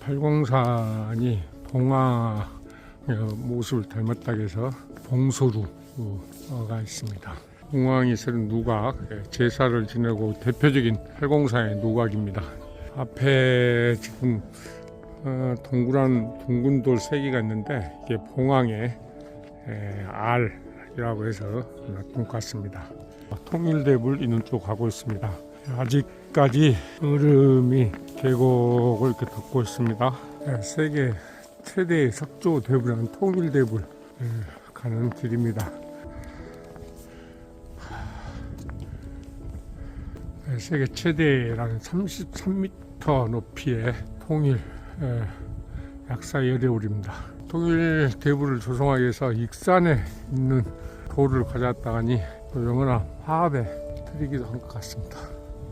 팔공산이 봉화의 모습을 닮았다고 해서 봉소루가 있습니다. 봉황이 쓰는 누각, 예, 제사를 지내고 대표적인 팔공산의 누각입니다. 앞에 지금 어, 동그란 둥근 돌 세 개가 있는데 이게 봉황의 에, 알이라고 해서 놔둔 것 같습니다. 통일대불 있는 쪽 가고 있습니다. 아직까지 얼음이 계곡을 이렇게 덮고 있습니다. 네, 세계 최대의 석조 대불은 통일 대불 에, 가는 길입니다. 네, 세계 최대라는 33m 높이의 통일 에, 약사 열애울입니다. 통일 대부를 조성하기 위해서 익산에 있는 돌을 가져왔다가니 또 영원한 화합에 드리기도 한 것 같습니다.